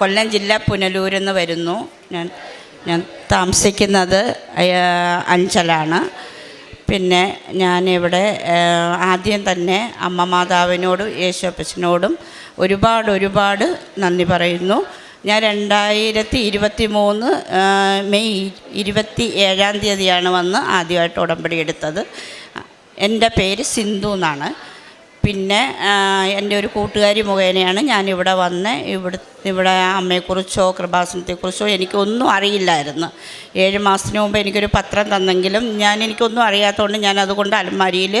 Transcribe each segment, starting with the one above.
കൊല്ലം ജില്ല പുനലൂരിൽ നിന്ന് വരുന്നു. ഞാൻ ഞാൻ താമസിക്കുന്നത് അഞ്ചലാണ്. പിന്നെ ഞാനിവിടെ ആദ്യം തന്നെ അമ്മ മാതാവിനോടും യേശുപ്പച്ചനോടും ഒരുപാട് ഒരുപാട് നന്ദി പറയുന്നു. ഞാൻ രണ്ടായിരത്തി ഇരുപത്തി മൂന്ന് മെയ് ഇരുപത്തി ഏഴാം തീയതിയാണ് വന്ന് ആദ്യമായിട്ട് ഉടമ്പടി എടുത്തത്. എന്റെ പേര് സിന്ധു എന്നാണ്. പിന്നെ എന്റെ ഒരു കൂട്ടുകാരി മുഖേനയാണ് ഞാനിവിടെ വന്ന് ഇവിടെ ഇവിടെ അമ്മയെക്കുറിച്ചോ കൃപാസനത്തെക്കുറിച്ചോ എനിക്കൊന്നും അറിയില്ലായിരുന്നു. ഏഴ് മാസത്തിന് മുമ്പ് എനിക്കൊരു പത്രം തന്നെങ്കിലും ഞാൻ എനിക്കൊന്നും അറിയാത്തതുകൊണ്ട് ഞാൻ അതുകൊണ്ട് അലമാരിയിൽ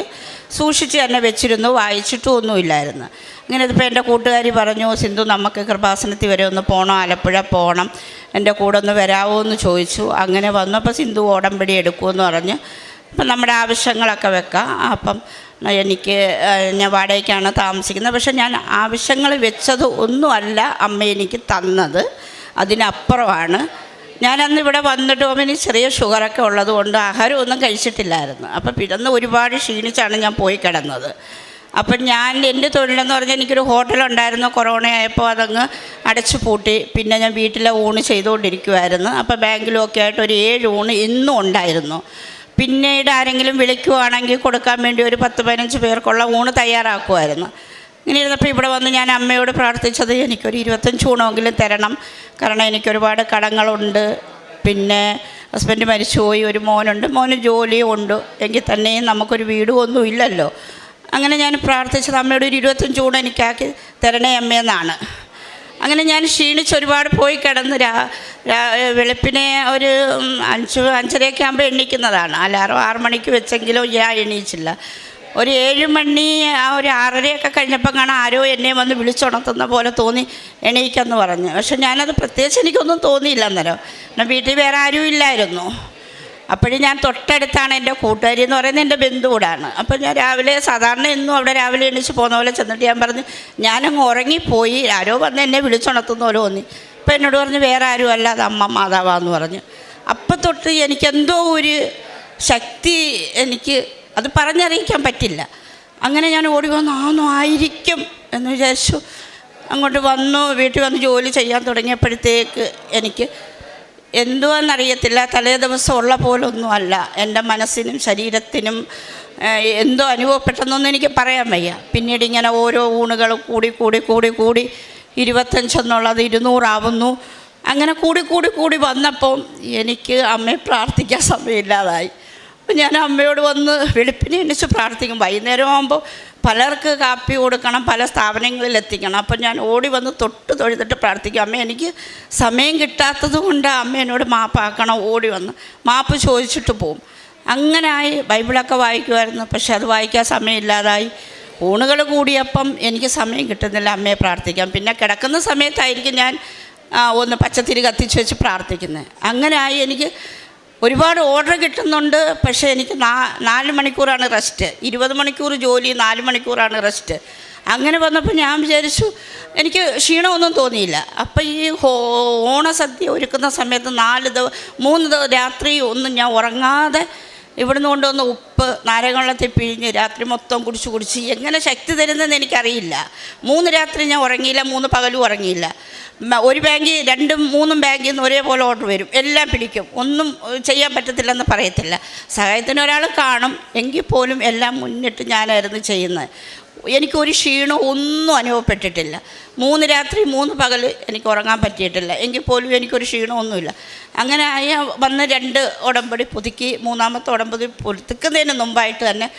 സൂക്ഷിച്ച് തന്നെ വെച്ചിരുന്നു വായിച്ചിട്ടും ഒന്നുമില്ലായിരുന്നു. അങ്ങനെ ഇതിപ്പോൾ എന്റെ കൂട്ടുകാരി പറഞ്ഞു സിന്ധു നമുക്ക് കൃപാസനത്തിൽ വരെ ഒന്ന് പോകണം ആലപ്പുഴ പോകണം എന്റെ കൂടെ ഒന്ന് വരാമോ എന്ന് ചോദിച്ചു. അങ്ങനെ വന്നപ്പോൾ സിന്ധു ഓടമ്പടി എടുക്കുമെന്ന് പറഞ്ഞ് അപ്പം നമ്മുടെ ആവശ്യങ്ങളൊക്കെ വെക്കാം. അപ്പം എനിക്ക് ഞാൻ വാടകയ്ക്കാണ് താമസിക്കുന്നത്. പക്ഷെ ഞാൻ ആവശ്യങ്ങൾ വെച്ചത് ഒന്നുമല്ല അമ്മ എനിക്ക് തന്നത്. അതിനപ്പുറമാണ്. ഞാനന്ന് ഇവിടെ വന്നിട്ട് എനിക്ക് ചെറിയ ഷുഗറൊക്കെ ഉള്ളത് കൊണ്ട് ആഹാരമൊന്നും കഴിച്ചിട്ടില്ലായിരുന്നു. അപ്പം പിടന്ന് ഒരുപാട് ക്ഷീണിച്ചാണ് ഞാൻ പോയി കിടന്നത്. അപ്പം ഞാൻ എന്റെ തൊഴിലെന്ന് പറഞ്ഞാൽ എനിക്കൊരു ഹോട്ടലുണ്ടായിരുന്നു. കൊറോണ ആയപ്പോൾ അതങ്ങ് അടച്ചു പൂട്ടി. പിന്നെ ഞാൻ വീട്ടിലെ ഊണ് ചെയ്തുകൊണ്ടിരിക്കുമായിരുന്നു അപ്പോൾ ബാങ്കിലും ഒക്കെ ആയിട്ട് ഒരു ഏഴ് ഊണ് ഇന്നും ഉണ്ടായിരുന്നു. പിന്നീട് ആരെങ്കിലും വിളിക്കുവാണെങ്കിൽ കൊടുക്കാൻ വേണ്ടി ഒരു പത്ത് പതിനഞ്ച് പേർക്കുള്ള ഊണ് തയ്യാറാക്കുമായിരുന്നു. ഇങ്ങനെ ഇരുന്നപ്പോൾ ഇവിടെ വന്ന് ഞാൻ അമ്മയോട് പ്രാർത്ഥിച്ചത് എനിക്കൊരു ഇരുപത്തഞ്ച് ഊണമെങ്കിലും തരണം. കാരണം എനിക്കൊരുപാട് കടങ്ങളുണ്ട്. പിന്നെ ഹസ്ബൻഡ് മരിച്ചുപോയി ഒരു മോനുണ്ട്. മോന് ജോലിയും ഉണ്ട് എങ്കിൽ തന്നെയും നമുക്കൊരു വീടും ഒന്നും ഇല്ലല്ലോ. അങ്ങനെ ഞാൻ പ്രാർത്ഥിച്ചത് അമ്മയോട് ഒരു ഇരുപത്തഞ്ച് ഊണ് എനിക്കാക്കി തരണേ അമ്മയെന്നാണ്. അങ്ങനെ ഞാൻ ക്ഷീണിച്ച് ഒരുപാട് പോയി കിടന്ന് രാ വെളുപ്പിനെ ഒരു അഞ്ച് അഞ്ചരയൊക്കെ ആകുമ്പോൾ എണീക്കുന്നതാണ്. അലാറം ആറ് മണിക്ക് വെച്ചെങ്കിലും ഞാൻ എണീച്ചില്ല. ഒരു ഏഴ് മണി ആ ഒരു ആറരയൊക്കെ കഴിഞ്ഞപ്പം കാണാൻ ആരോ എന്നെ വന്ന് വിളിച്ചുണർത്തുന്ന പോലെ തോന്നി എണീക്കെന്ന് പറഞ്ഞു. പക്ഷെ ഞാനത് പ്രത്യേകിച്ച് എനിക്കൊന്നും തോന്നിയില്ല അന്നേരം. എന്നാൽ വീട്ടിൽ വേറെ ആരും ഇല്ലായിരുന്നു. അപ്പോഴും ഞാൻ തൊട്ടടുത്താണ് എന്റെ കൂട്ടുകാരി എന്ന് പറയുന്നത് എന്റെ ബന്ധുകൂടാണ് അപ്പോൾ ഞാൻ രാവിലെ സാധാരണ എന്നും അവിടെ രാവിലെ എണീച്ച് പോകുന്ന പോലെ ചെന്നിട്ട് ഞാൻ പറഞ്ഞു ഞാനങ്ങ് ഉറങ്ങിപ്പോയി. ആരോ വന്ന് എന്നെ വിളിച്ചുണർത്തുന്ന പോലെ തോന്നി. അപ്പോൾ എന്നോട് പറഞ്ഞ് വേറെ ആരും അല്ലാതെ അമ്മ മാതാവാന്ന് പറഞ്ഞ്. അപ്പം തൊട്ട് എനിക്കെന്തോ ഒരു ശക്തി എനിക്ക് അത് പറഞ്ഞറിയിക്കാൻ പറ്റില്ല. അങ്ങനെ ഞാൻ ഓടി വന്നു ആന്നോ ആയിരിക്കും. എന്ന് വിചാരിച്ചു. അങ്ങോട്ട് വന്നു വീട്ടിൽ വന്ന് ജോലി ചെയ്യാൻ തുടങ്ങിയപ്പോഴത്തേക്ക് എനിക്ക് എന്തുവാന്നറിയത്തില്ല തലേ ദിവസം ഉള്ള പോലൊന്നും അല്ല. എന്റെ മനസ്സിനും ശരീരത്തിനും എന്തോ അനുഭവപ്പെട്ടെന്നൊന്നും എനിക്ക് പറയാൻ വയ്യ. പിന്നീട് ഇങ്ങനെ ഓരോ ഊണുകൾ കൂടി കൂടി കൂടി കൂടി ഇരുപത്തഞ്ചെന്നുള്ളത് ഇരുന്നൂറാവുന്നു. അങ്ങനെ കൂടി കൂടി കൂടി വന്നപ്പോൾ എനിക്ക് അമ്മയെ പ്രാർത്ഥിക്കാൻ സമയമില്ലാതായി. അപ്പം ഞാൻ അമ്മയോട് വന്ന് വെളുപ്പിനെ എണ്ണിച്ച് പ്രാർത്ഥിക്കും. വൈകുന്നേരം ആകുമ്പോൾ പലർക്ക് കാപ്പി കൊടുക്കണം പല സ്ഥാപനങ്ങളിൽ എത്തിക്കണം. അപ്പം ഞാൻ ഓടി വന്ന് തൊട്ട് തൊഴുതിട്ട് പ്രാർത്ഥിക്കും. അമ്മ എനിക്ക് സമയം കിട്ടാത്തത് കൊണ്ട് അമ്മ എന്നോട് മാപ്പാക്കണം. ഓടി വന്ന് മാപ്പ് ചോദിച്ചിട്ട് പോവും. അങ്ങനായി ബൈബിളൊക്കെ വായിക്കുമായിരുന്നു. പക്ഷെ അത് വായിക്കാൻ സമയമില്ലാതായി. ഊണുകൾ കൂടിയപ്പം എനിക്ക് സമയം കിട്ടുന്നില്ല. അമ്മയെ പ്രാർത്ഥിക്കാം. പിന്നെ കിടക്കുന്ന സമയത്തായിരിക്കും ഞാൻ ഒന്ന് പച്ചത്തിരി കത്തിച്ച് വെച്ച് പ്രാർത്ഥിക്കുന്നത് ആയി എനിക്ക് ഒരുപാട് ഓർഡർ കിട്ടുന്നുണ്ട്. പക്ഷേ എനിക്ക് നാ നാല് മണിക്കൂറാണ് റെസ്റ്റ്. ഇരുപത് മണിക്കൂർ ജോലി നാല് മണിക്കൂറാണ് റെസ്റ്റ്. അങ്ങനെ വന്നപ്പോൾ ഞാൻ വിചാരിച്ചു എനിക്ക് ക്ഷീണമൊന്നും തോന്നിയില്ല. അപ്പം ഈ ഓണസദ്യ ഒരുക്കുന്ന സമയത്ത് നാല് ദിവസം മൂന്ന് രാത്രി ഒന്നും ഞാൻ ഉറങ്ങാതെ ഇവിടുന്ന് കൊണ്ടുവന്ന ഉപ്പ് നാരകവെള്ളത്തിൽ പിഴിഞ്ഞ് രാത്രി മൊത്തം കുടിച്ച് കുടിച്ച് എങ്ങനെ ശക്തി തരുന്നതെന്ന് എനിക്കറിയില്ല. മൂന്ന് രാത്രി ഞാൻ ഉറങ്ങിയില്ല മൂന്ന് പകലും ഉറങ്ങിയില്ല. ഒരു ബാങ്കിൽ രണ്ടും മൂന്നും ബാങ്കിൽ നിന്ന് ഒരേപോലെ ഓർഡർ വരും. എല്ലാം പിടിക്കും. ഒന്നും ചെയ്യാൻ പറ്റത്തില്ലെന്ന് പറയത്തില്ല. സഹായത്തിന് ഒരാൾ കാണും. എങ്കിൽ പോലും എല്ലാം മുന്നിട്ട് ഞാനായിരുന്നു ചെയ്യുന്നത്. എനിക്കൊരു ക്ഷീണം ഒന്നും അനുഭവപ്പെട്ടിട്ടില്ല. മൂന്ന് രാത്രി മൂന്ന് പകൽ എനിക്ക് ഉറങ്ങാൻ പറ്റിയിട്ടില്ല. എങ്കിൽ പോലും എനിക്കൊരു ക്ഷീണമൊന്നുമില്ല. അങ്ങനെ ആയ വന്ന് രണ്ട് ഉടമ്പടി പുതുക്കി മൂന്നാമത്തെ ഉടമ്പടി പുതുക്കുന്നതിന് മുമ്പായിട്ട് തന്നെ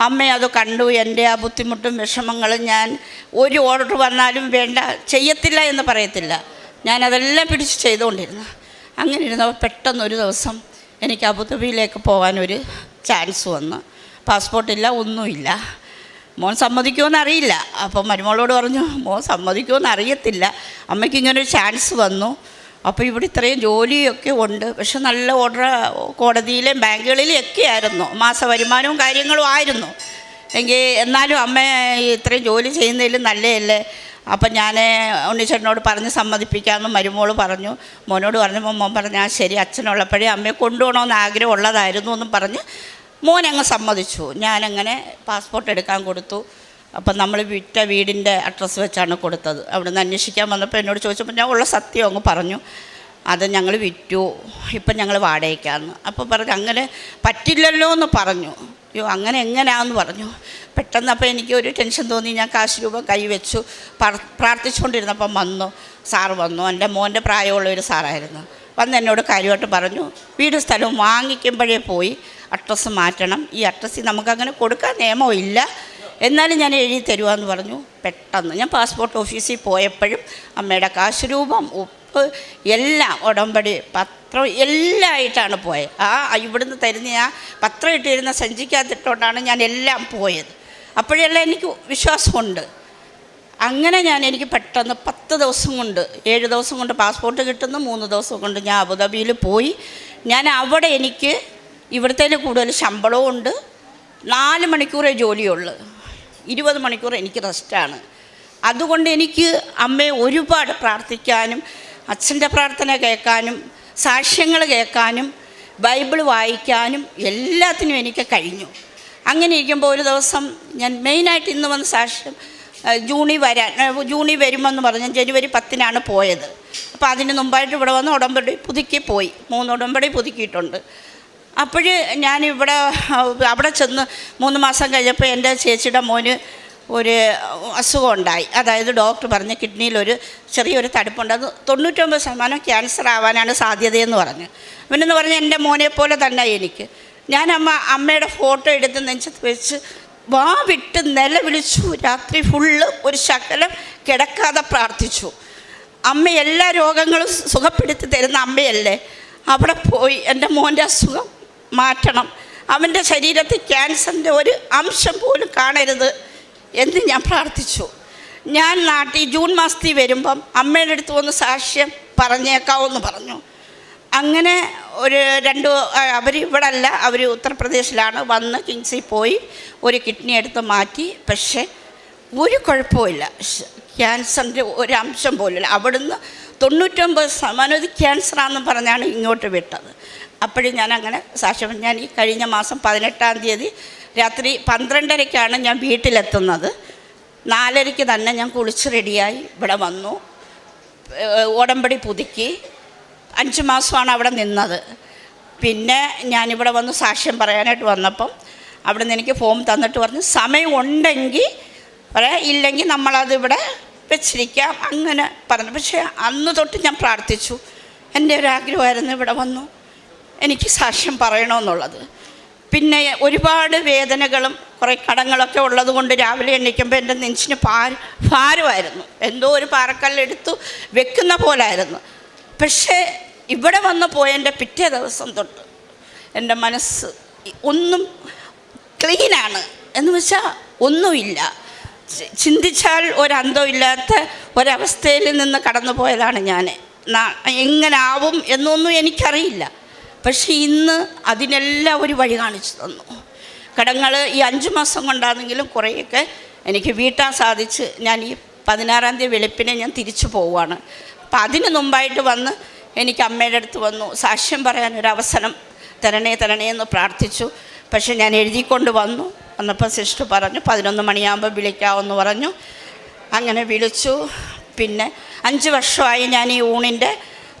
അമ്മ അത് കണ്ടു. എന്റെ ആ ബുദ്ധിമുട്ടും വിഷമങ്ങളും ഞാൻ ഒരു ഓർഡർ വന്നാലും വേണ്ട ചെയ്യത്തില്ല എന്ന് പറയത്തില്ല. ഞാൻ ഞാനതെല്ലാം പിടിച്ച് ചെയ്തുകൊണ്ടിരുന്നു. അങ്ങനെ ഇരുന്നപ്പോൾ പെട്ടെന്ന് ഒരു ദിവസം എനിക്ക് അബുദാബിയിലേക്ക് പോകാനൊരു ചാൻസ് വന്നു. പാസ്പോർട്ടില്ല ഒന്നുമില്ല മോൻ സമ്മതിക്കുമെന്ന് അറിയില്ല. അപ്പം മരുമോളോട് പറഞ്ഞു മോൻ സമ്മതിക്കുമെന്ന് അറിയത്തില്ല. അമ്മയ്ക്ക് ഇങ്ങനൊരു ചാൻസ് വന്നു. അപ്പോൾ ഇവിടെ ഇത്രയും ജോലിയൊക്കെ ഉണ്ട്. പക്ഷെ നല്ല ഓർഡർ കോടതിയിലും ബാങ്കുകളിലും ഒക്കെ ആയിരുന്നു മാസ വരുമാനവും കാര്യങ്ങളും ആയിരുന്നു. എങ്കിൽ എന്നാലും അമ്മ ഇത്രയും ജോലി ചെയ്യുന്നതിൽ നല്ലതല്ലേ? അപ്പം ഞാൻ ഉണ്ണിച്ചേട്ടനോട് പറഞ്ഞ് സമ്മതിപ്പിക്കാമെന്ന് മരുമോൾ പറഞ്ഞു. മോനോട് പറഞ്ഞപ്പോൾ മോൻ പറഞ്ഞു ആ ശരി അച്ഛനുള്ളപ്പോഴേ അമ്മയെ കൊണ്ടുപോകണമെന്ന് ആഗ്രഹം ഉള്ളതായിരുന്നു എന്നും പറഞ്ഞ് മോനങ്ങ് സമ്മതിച്ചു. ഞാനങ്ങനെ പാസ്പോർട്ട് എടുക്കാൻ കൊടുത്തു. അപ്പം നമ്മൾ വിറ്റ വീടിന്റെ അഡ്രസ്സ് വെച്ചാണ് കൊടുത്തത്. അവിടെ നിന്ന് അന്വേഷിക്കാൻ വന്നപ്പോൾ എന്നോട് ചോദിച്ചപ്പോൾ ഞാൻ ഉള്ള സത്യം അങ്ങ് പറഞ്ഞു. അത് ഞങ്ങൾ വിറ്റു. ഇപ്പം ഞങ്ങൾ വാടകയ്ക്കാന്ന് അപ്പോൾ പറഞ്ഞു അങ്ങനെ പറ്റില്ലല്ലോ എന്ന് പറഞ്ഞു. അയ്യോ അങ്ങനെ എങ്ങനെയാന്ന് പറഞ്ഞു. പെട്ടെന്ന് അപ്പോൾ എനിക്ക് ഒരു ടെൻഷൻ തോന്നി. ഞാൻ കാശ് രൂപ കൈവച്ചു. പ്രാർ- പ്രാർത്ഥിച്ചുകൊണ്ടിരുന്നപ്പം വന്നു. സാറ് വന്നു. എന്റെ മോന്റെ പ്രായമുള്ള ഒരു സാറായിരുന്നു. വന്ന് എന്നോട് കാര്യമായിട്ട് പറഞ്ഞു വീട് സ്ഥലവും വാങ്ങിക്കുമ്പോഴേ പോയി അഡ്രസ്സ് മാറ്റണം. ഈ അഡ്രസ്സിൽ നമുക്കങ്ങനെ കൊടുക്കാൻ നിയമവും ഇല്ല എന്നാലും ഞാൻ എഴുതി തരുവാന്ന് പറഞ്ഞു. പെട്ടെന്ന് ഞാൻ പാസ്പോർട്ട് ഓഫീസിൽ പോയപ്പോഴും അമ്മയുടെ കാശ് രൂപം ഉപ്പ് എല്ലാം ഉടമ്പടി പത്രം എല്ലാം ആയിട്ടാണ് പോയത്. ആ ഇവിടുന്ന് തരുന്ന ആ പത്രം ഇട്ടിരുന്ന സഞ്ചിക്കാത്തിട്ടുകൊണ്ടാണ് ഞാൻ എല്ലാം പോയത്. അപ്പോഴെല്ലാം എനിക്ക് വിശ്വാസമുണ്ട്. അങ്ങനെ ഞാൻ എനിക്ക് പെട്ടെന്ന് പത്ത് ദിവസം കൊണ്ട് ഏഴ് ദിവസം കൊണ്ട് പാസ്പോർട്ട് കിട്ടുന്നു മൂന്ന് ദിവസം കൊണ്ട് ഞാൻ അബുദാബിയിൽ പോയി. ഞാൻ അവിടെ എനിക്ക് ഇവിടുത്തേന് കൂടുതൽ ശമ്പളവും ഉണ്ട് നാല് മണിക്കൂറേ ജോലിയുള്ളൂ. ഇരുപത് മണിക്കൂർ എനിക്ക് റെസ്റ്റാണ്. അതുകൊണ്ട് എനിക്ക് അമ്മയെ ഒരുപാട് പ്രാർത്ഥിക്കാനും അച്ഛന്റെ പ്രാർത്ഥന കേൾക്കാനും സാക്ഷ്യങ്ങൾ കേൾക്കാനും ബൈബിൾ വായിക്കാനും എല്ലാത്തിനും എനിക്ക് കഴിഞ്ഞു. അങ്ങനെ ഇരിക്കുമ്പോൾ ഒരു ദിവസം ഞാൻ മെയിനായിട്ട് ഇന്ന് വന്ന് സാക്ഷ്യം ജൂണി വരാൻ ജൂണി വരുമെന്ന് പറഞ്ഞ്. ജനുവരി പത്തിനാണ് പോയത്. അപ്പോൾ അതിന് മുമ്പായിട്ട് ഇവിടെ വന്ന് ഉടമ്പടി പുതുക്കി പോയി. മൂന്ന് ഉടമ്പടി പുതുക്കിയിട്ടുണ്ട്. അപ്പോൾ ഞാനിവിടെ അവിടെ ചെന്ന് മൂന്ന് മാസം കഴിഞ്ഞപ്പോൾ എന്റെ ചേച്ചിയുടെ മോന് ഒരു അസുഖം ഉണ്ടായി അതായത് ഡോക്ടർ പറഞ്ഞ് കിഡ്നിയിലൊരു ചെറിയൊരു തടുപ്പുണ്ട്. അത് തൊണ്ണൂറ്റൊമ്പത് ശതമാനം ക്യാൻസർ ആവാനാണ് സാധ്യതയെന്ന് പറഞ്ഞു. അവനെന്ന് പറഞ്ഞാൽ എന്റെ മോനെ പോലെ തന്നെ എനിക്ക്. ഞാൻ അമ്മ അമ്മയുടെ ഫോട്ടോ എടുത്ത് നെഞ്ചത്ത് വെച്ച് വാ വിട്ട് നിലവിളിച്ചു. രാത്രി ഫുള്ള് ഒരു ശകലം കിടക്കാതെ പ്രാർത്ഥിച്ചു. അമ്മ എല്ലാ രോഗങ്ങളും സുഖപ്പെടുത്തി തരുന്ന അമ്മയല്ലേ? അവിടെ പോയി എന്റെ മോന്റെ അസുഖം മാറ്റണം. അവന്റെ ശരീരത്തിൽ ക്യാൻസറിന്റെ ഒരു അംശം പോലും കാണരുത് എന്ന് ഞാൻ പ്രാർത്ഥിച്ചു. ഞാൻ നാട്ടിൽ ജൂൺ മാസത്തിൽ വരുമ്പം അമ്മയുടെ അടുത്ത് വന്ന് സാക്ഷ്യം പറഞ്ഞേക്കാവെന്ന് പറഞ്ഞു. അങ്ങനെ ഒരു രണ്ട് അവർ ഇവിടെ അല്ല അവർ ഉത്തർപ്രദേശിലാണ്. വന്ന് കിങ്സിൽ പോയി ഒരു കിഡ്നി എടുത്ത് മാറ്റി. പക്ഷേ ഒരു കുഴപ്പമില്ല ക്യാൻസറിന്റെ ഒരു അംശം പോലുമില്ല. അവിടുന്ന് തൊണ്ണൂറ്റൊമ്പത് ശതമാനം ഇത് ക്യാൻസറാണെന്ന് പറഞ്ഞാണ് ഇങ്ങോട്ട് വിട്ടത്. അപ്പോഴും ഞാൻ അങ്ങനെ സാക്ഷ്യം ഞാൻ ഈ കഴിഞ്ഞ മാസം പതിനെട്ടാം തീയതി രാത്രി പന്ത്രണ്ടരയ്ക്കാണ് ഞാൻ വീട്ടിലെത്തുന്നത്. നാലരയ്ക്ക് തന്നെ ഞാൻ കുളിച്ച് റെഡിയായി ഇവിടെ വന്നു. ഓടമ്പടി പുതുക്കി. അഞ്ച് മാസമാണ് അവിടെ നിന്നത്. പിന്നെ ഞാനിവിടെ വന്ന് സാക്ഷ്യം പറയാനായിട്ട് വന്നപ്പം അവിടെ നിന്ന് എനിക്ക് ഫോം തന്നിട്ട് പറഞ്ഞു സമയമുണ്ടെങ്കിൽ പറയാം ഇല്ലെങ്കിൽ നമ്മളതിവിടെ വെച്ചിരിക്കാം അങ്ങനെ പറഞ്ഞു. പക്ഷേ അന്ന് തൊട്ട് ഞാൻ പ്രാർത്ഥിച്ചു. എന്റെ ഒരു ആഗ്രഹമായിരുന്നു ഇവിടെ വന്നു. എനിക്ക് സാക്ഷ്യം പറയണമെന്നുള്ളത്. പിന്നെ ഒരുപാട് വേദനകളും കുറേ കടങ്ങളൊക്കെ ഉള്ളത് കൊണ്ട് രാവിലെ എണീക്കുമ്പോൾ എന്റെ നെഞ്ചിന് ഭാര ഭാരമായിരുന്നു. എന്തോ ഒരു പാറക്കല്ലെടുത്തു വെക്കുന്ന പോലായിരുന്നു. പക്ഷേ ഇവിടെ വന്ന് പോയതിന്റെ പിറ്റേ ദിവസം തൊട്ട് എന്റെ മനസ്സ് ഒന്നും ക്ലീനാണ്. എന്ന് വെച്ചാൽ ഒന്നുമില്ല. ചിന്തിച്ചാൽ ഒരന്തമില്ലാത്ത ഒരവസ്ഥയിൽ നിന്ന് കടന്നു പോയതാണ് ഞാൻ എങ്ങനാവും എന്നൊന്നും എനിക്കറിയില്ല. പക്ഷേ ഇന്ന് അതിനെല്ലാം ഒരു വഴി കാണിച്ചു തന്നു. കടങ്ങൾ ഈ അഞ്ച് മാസം കൊണ്ടാണെങ്കിലും കുറേയൊക്കെ എനിക്ക് വീട്ടാൻ സാധിച്ച് ഞാൻ ഈ പതിനാറാം തീയതി വെളുപ്പിനെ ഞാൻ തിരിച്ചു പോവുകയാണ്. അപ്പം അതിന് മുമ്പായിട്ട് വന്ന് എനിക്ക് അമ്മയുടെ അടുത്ത് വന്നു. സാക്ഷ്യം പറയാൻ ഒരു അവസരം തരണേ തരണേ എന്ന് പ്രാർത്ഥിച്ചു. പക്ഷേ ഞാൻ എഴുതിക്കൊണ്ട് വന്നു. വന്നപ്പോൾ സിസ്റ്റർ പറഞ്ഞു പതിനൊന്ന് മണിയാകുമ്പോൾ വിളിക്കാമെന്ന് പറഞ്ഞു. അങ്ങനെ വിളിച്ചു. പിന്നെ അഞ്ച് വർഷമായി ഞാൻ ഈ ഊണിന്റെ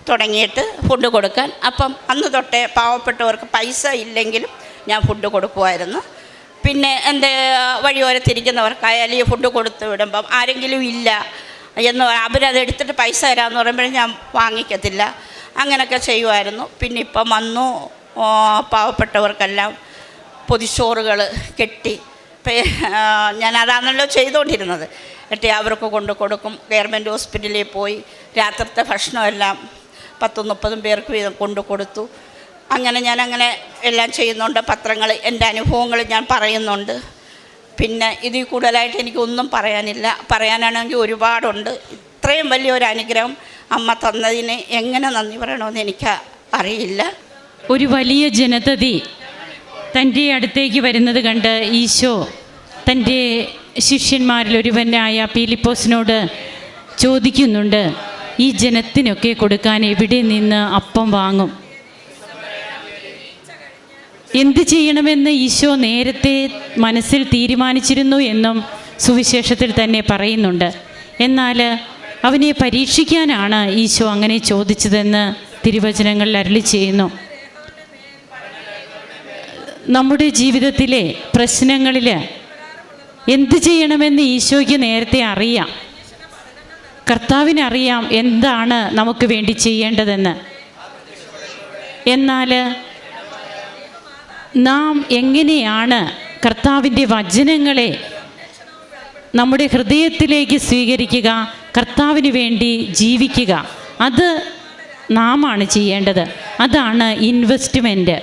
തുടങ്ങിയിട്ട് ഫുഡ് കൊടുക്കാൻ. അപ്പം അന്ന് തൊട്ടേ പാവപ്പെട്ടവർക്ക് പൈസ ഇല്ലെങ്കിലും ഞാൻ ഫുഡ് കൊടുക്കുമായിരുന്നു പിന്നെ എന്റെ വഴിയോരത്തിരിക്കുന്നവർക്കായാലും ഈ ഫുഡ് കൊടുത്ത് വിടുമ്പം ആരെങ്കിലും ഇല്ല എന്ന് അവരത് എടുത്തിട്ട് പൈസ തരാമെന്ന് പറയുമ്പോഴും ഞാൻ വാങ്ങിക്കത്തില്ല. അങ്ങനെയൊക്കെ ചെയ്യുമായിരുന്നു പിന്നെ ഇപ്പം വന്നു. പാവപ്പെട്ടവർക്കെല്ലാം പൊതിച്ചോറുകൾ കെട്ടി. ഞാൻ അതാണല്ലോ ചെയ്തുകൊണ്ടിരുന്നത് കെട്ടി അവർക്ക് കൊണ്ട് കൊടുക്കും. ഗവൺമെന്റ് ഹോസ്പിറ്റലിൽ പോയി. രാത്രിത്തെ ഭക്ഷണമെല്ലാം പത്തും മുപ്പതും പേർക്ക് വീതം കൊണ്ടു കൊടുത്തു. അങ്ങനെ ഞാൻ അങ്ങനെ എല്ലാം ചെയ്യുന്നുണ്ട്. പത്രങ്ങൾ എന്റെ അനുഭവങ്ങൾ ഞാൻ പറയുന്നുണ്ട്. പിന്നെ ഇതിൽ കൂടുതലായിട്ട് എനിക്കൊന്നും പറയാനില്ല. പറയാനാണെങ്കിൽ ഒരുപാടുണ്ട്. ഇത്രയും വലിയൊരു അനുഗ്രഹം അമ്മ തന്നതിന് എങ്ങനെ നന്ദി പറയണമെന്ന് എനിക്ക് അറിയില്ല. ഒരു വലിയ ജനതതി തന്റെ അടുത്തേക്ക് വരുന്നത് കണ്ട് ഈശോ തന്റെ ശിഷ്യന്മാരിൽ ഒരുവനായ പീലിപ്പോസിനോട് ചോദിക്കുന്നുണ്ട്. ഈ ജനത്തിനൊക്കെ കൊടുക്കാൻ എവിടെ നിന്ന് അപ്പം വാങ്ങും? എന്ത് ചെയ്യണമെന്ന് ഈശോ നേരത്തെ മനസ്സിൽ തീരുമാനിച്ചിരുന്നു എന്നും സുവിശേഷത്തിൽ തന്നെ പറയുന്നുണ്ട്. എന്നാൽ അവനെ പരീക്ഷിക്കാനാണ് ഈശോ അങ്ങനെ ചോദിച്ചതെന്ന് തിരുവചനങ്ങളിൽ അരളി ചെയ്യുന്നു. നമ്മുടെ ജീവിതത്തിലെ പ്രശ്നങ്ങളിൽ എന്ത് ചെയ്യണമെന്ന് ഈശോയ്ക്ക് നേരത്തെ അറിയാം. കർത്താവിനറിയാം എന്താണ് നമുക്ക് വേണ്ടി ചെയ്യേണ്ടതെന്ന്. എന്നാൽ നാം എങ്ങനെയാണ് കർത്താവിന്റെ വചനങ്ങളെ നമ്മുടെ ഹൃദയത്തിലേക്ക് സ്വീകരിക്കുക കർത്താവിന് വേണ്ടി ജീവിക്കുക. അത് നാമാണ് ചെയ്യേണ്ടത്. അതാണ് ഇൻവെസ്റ്റ്മെന്റ്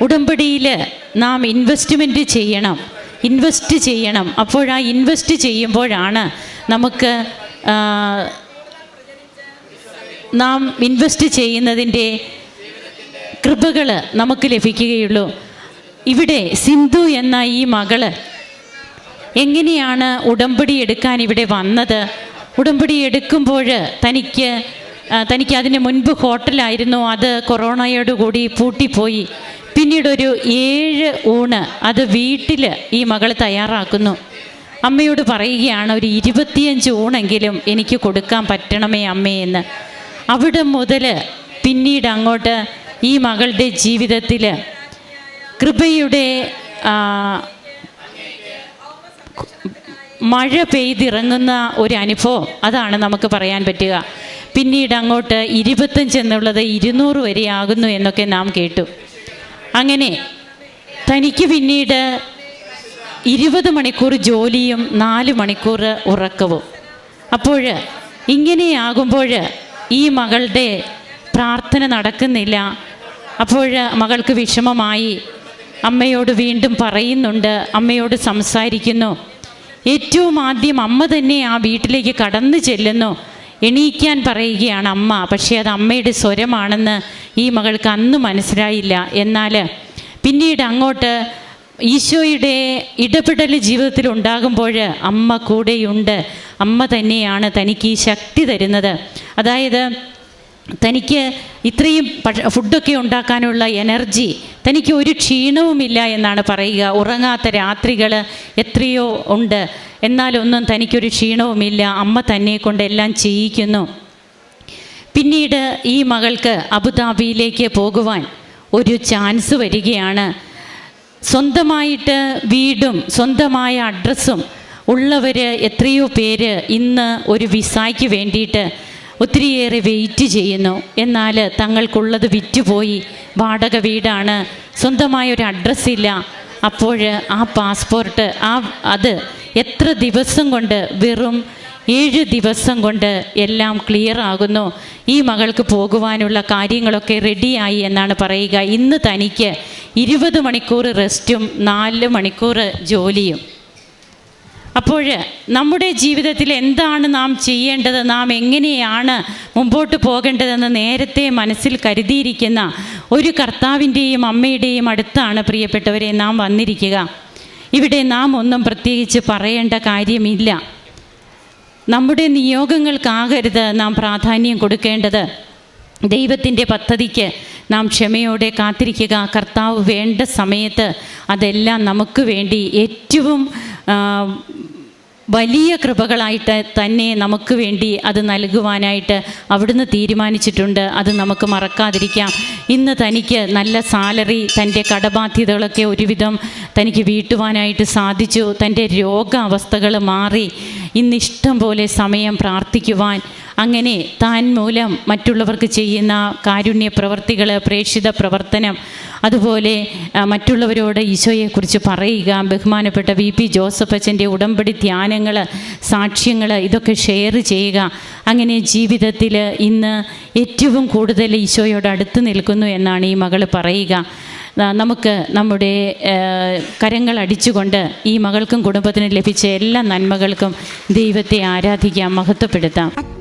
ഉടമ്പടിയിൽ നാം ഇൻവെസ്റ്റ്മെന്റ് ചെയ്യണം. ഇൻവെസ്റ്റ് ചെയ്യണം. അപ്പോൾ ആ ഇൻവെസ്റ്റ് ചെയ്യുമ്പോഴാണ് നമുക്ക് നാം ഇൻവെസ്റ്റ് ചെയ്യുന്നതിന്റെ കൃപകൾ നമുക്ക് ലഭിക്കുകയുള്ളൂ. ഇവിടെ സിന്ധു എന്ന ഈ മകൾ എങ്ങനെയാണ് ഉടമ്പടി എടുക്കാൻ ഇവിടെ വന്നത്? ഉടമ്പടി എടുക്കുമ്പോൾ തനിക്ക് തനിക്ക് അതിന് മുൻപ് ഹോട്ടലായിരുന്നു. അത് കൊറോണയോടുകൂടി പൂട്ടിപ്പോയി. പിന്നീടൊരു ഏഴ് ഊണ് അത് വീട്ടിൽ ഈ മകൾ തയ്യാറാക്കുന്നു. അമ്മയോട് പറയുകയാണ് ഒരു ഇരുപത്തിയഞ്ച് ഊണെങ്കിലും എനിക്ക് കൊടുക്കാൻ പറ്റണമേ അമ്മേ എന്ന്. അവിടെ മുതൽ പിന്നീട് അങ്ങോട്ട് ഈ മകളുടെ ജീവിതത്തിൽ കൃപയുടെ മഴ പെയ്തിറങ്ങുന്ന ഒരു അനുഭവം അതാണ് നമുക്ക് പറയാൻ പറ്റുക. പിന്നീട് അങ്ങോട്ട് ഇരുപത്തഞ്ച് എന്നുള്ളത് ഇരുന്നൂറ് വരെ ആകുന്നു എന്നൊക്കെ നാം കേട്ടു. അങ്ങനെ തനിക്ക് പിന്നീട് ഇരുപത് മണിക്കൂർ ജോലിയും നാല് മണിക്കൂർ ഉറക്കവും. അപ്പോൾ ഇങ്ങനെയാകുമ്പോൾ ഈ മകളുടെ പ്രാർത്ഥന നടക്കുന്നില്ല. അപ്പോൾ മകൾക്ക് വിഷമമായി. അമ്മയോട് വീണ്ടും പറയുന്നുണ്ട് അമ്മയോട് സംസാരിക്കുന്നു. ഏറ്റവും ആദ്യം അമ്മ തന്നെ ആ വീട്ടിലേക്ക് കടന്നു ചെല്ലുന്നു. എണീക്കാൻ പറയുകയാണ് അമ്മ. പക്ഷേ അത് അമ്മയുടെ സ്വരമാണെന്ന് ഈ മകൾക്ക് അന്ന് മനസ്സിലായില്ല. എന്നാൽ പിന്നീട് അങ്ങോട്ട് ഈശോയുടെ ഇടപെടൽ ജീവിതത്തിൽ ഉണ്ടാകുമ്പോൾ അമ്മ കൂടെയുണ്ട്. അമ്മ തന്നെയാണ് തനിക്ക് ഈ ശക്തി തരുന്നത്. അതായത് തനിക്ക് ഇത്രയും ഫുഡൊക്കെ ഉണ്ടാക്കാനുള്ള എനർജി തനിക്ക് ഒരു ക്ഷീണവുമില്ല എന്നാണ് പറയുക. ഉറങ്ങാത്ത രാത്രികൾ എത്രയോ ഉണ്ട്. എന്നാലൊന്നും തനിക്കൊരു ക്ഷീണവുമില്ല. അമ്മ തന്നെ കൊണ്ട് എല്ലാം ചെയ്യിക്കുന്നു. പിന്നീട് ഈ മകൾക്ക് അബുദാബിയിലേക്ക് പോകുവാൻ ഒരു ചാൻസ് വരികയാണ്. സ്വന്തമായിട്ട് വീടും സ്വന്തമായ അഡ്രസ്സും ഉള്ളവർ എത്രയോ പേര് ഇന്ന് ഒരു വിസയ്ക്ക് വേണ്ടിയിട്ട് ഒത്തിരിയേറെ വെയിറ്റ് ചെയ്യുന്നു. എന്നാൽ തങ്ങൾക്കുള്ളത് വിറ്റുപോയി. വാടക വീടാണ്. സ്വന്തമായ ഒരു അഡ്രസ്സില്ല. അപ്പോൾ ആ പാസ്പോർട്ട് ആ അത് എത്ര ദിവസം കൊണ്ട് വെറും ഏഴ് ദിവസം കൊണ്ട് എല്ലാം ക്ലിയർ ആകുന്നു. ഈ മകൾക്ക് പോകുവാനുള്ള കാര്യങ്ങളൊക്കെ റെഡിയായി എന്നാണ് പറയുക. ഇന്ന് തനിക്ക് ഇരുപത് മണിക്കൂർ റെസ്റ്റും നാല് മണിക്കൂർ ജോലിയും. അപ്പോൾ നമ്മുടെ ജീവിതത്തിൽ എന്താണ് നാം ചെയ്യേണ്ടത്? നാം എങ്ങനെയാണ് മുമ്പോട്ട് പോകേണ്ടതെന്ന് നേരത്തെ മനസ്സിൽ കരുതിയിരിക്കുന്ന ഒരു കർത്താവിന്റെയും അമ്മയുടെയും അടുത്താണ് പ്രിയപ്പെട്ടവരെ നാം വന്നിരിക്കുക. ഇവിടെ നാം ഒന്നും പ്രത്യേകിച്ച് പറയേണ്ട കാര്യമില്ല. നമ്മുടെ നിയോഗങ്ങൾക്കാകരുത് നാം പ്രാധാന്യം കൊടുക്കേണ്ടത്. ദൈവത്തിന്റെ പദ്ധതിക്ക് നാം ക്ഷമയോടെ കാത്തിരിക്കുക. കർത്താവ് വേണ്ട സമയത്ത് അതെല്ലാം നമുക്ക് വേണ്ടി ഏറ്റവും വലിയ കൃപകളായിട്ട് തന്നെ നമുക്ക് വേണ്ടി അത് നൽകുവാനായിട്ട് അവിടുന്ന് തീരുമാനിച്ചിട്ടുണ്ട്. അത് നമുക്ക് മറക്കാതിരിക്കാം. ഇന്ന് തനിക്ക് നല്ല സാലറി തന്റെ കടബാധ്യതകളൊക്കെ ഒരുവിധം തനിക്ക് വീട്ടുവാനായിട്ട് സാധിച്ചു. തന്റെ രോഗാവസ്ഥകൾ മാറി. ഇന്നിഷ്ടം പോലെ സമയം പ്രാർത്ഥിക്കുവാൻ അങ്ങനെ താൻ മൂലം മറ്റുള്ളവർക്ക് ചെയ്യുന്ന കാരുണ്യ പ്രവർത്തികൾ പ്രേക്ഷിത പ്രവർത്തനം അതുപോലെ മറ്റുള്ളവരോട് ഈശോയെക്കുറിച്ച് പറയുക ബഹുമാനപ്പെട്ട വി പി ജോസഫ് അച്ഛന്റെ ഉടമ്പടി ധ്യാനങ്ങൾ സാക്ഷ്യങ്ങൾ ഇതൊക്കെ ഷെയർ ചെയ്യുക. അങ്ങനെ ജീവിതത്തിൽ ഇന്ന് ഏറ്റവും കൂടുതൽ ഈശോയോട് അടുത്ത് നിൽക്കുന്നു എന്നാണ് ഈ മകൾ പറയുക. നമുക്ക് നമ്മുടെ കരങ്ങൾ അടിച്ചുകൊണ്ട് ഈ മകൾക്കും കുടുംബത്തിനും ലഭിച്ച എല്ലാ നന്മകൾക്കും ദൈവത്തെ ആരാധിക്കാം മഹത്വപ്പെടുത്താം.